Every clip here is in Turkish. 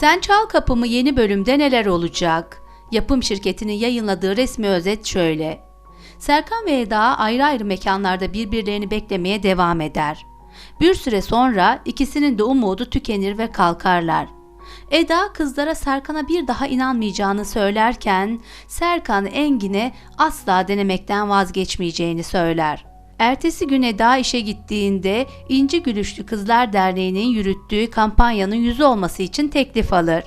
Sen Çal Kapımı yeni bölümde neler olacak? Yapım şirketinin yayınladığı resmi özet şöyle. Serkan ve Eda ayrı ayrı mekanlarda birbirlerini beklemeye devam eder. Bir süre sonra ikisinin de umudu tükenir ve kalkarlar. Eda kızlara Serkan'a bir daha inanmayacağını söylerken Serkan Engin'e asla denemekten vazgeçmeyeceğini söyler. Ertesi gün Eda işe gittiğinde İnci Gülüşlü Kızlar Derneği'nin yürüttüğü kampanyanın yüzü olması için teklif alır.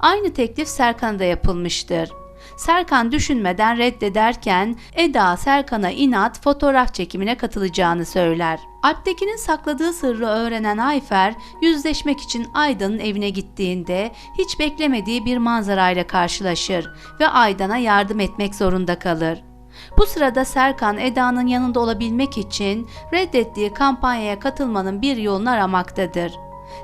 Aynı teklif Serkan'a da yapılmıştır. Serkan düşünmeden reddederken Eda Serkan'a inat fotoğraf çekimine katılacağını söyler. Alptekin'in sakladığı sırrı öğrenen Ayfer yüzleşmek için Aydan'ın evine gittiğinde hiç beklemediği bir manzarayla karşılaşır ve Aydan'a yardım etmek zorunda kalır. Bu sırada Serkan Eda'nın yanında olabilmek için reddettiği kampanyaya katılmanın bir yolunu aramaktadır.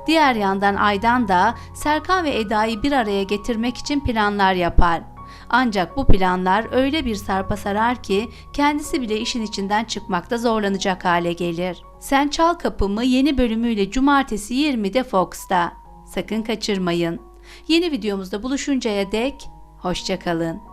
Diğer yandan Aydan da Serkan ve Eda'yı bir araya getirmek için planlar yapar. Ancak bu planlar öyle bir sarpa sarar ki kendisi bile işin içinden çıkmakta zorlanacak hale gelir. Sen Çal Kapımı yeni bölümüyle cumartesi 20'de Fox'ta. Sakın kaçırmayın. Yeni videomuzda buluşuncaya dek hoşçakalın.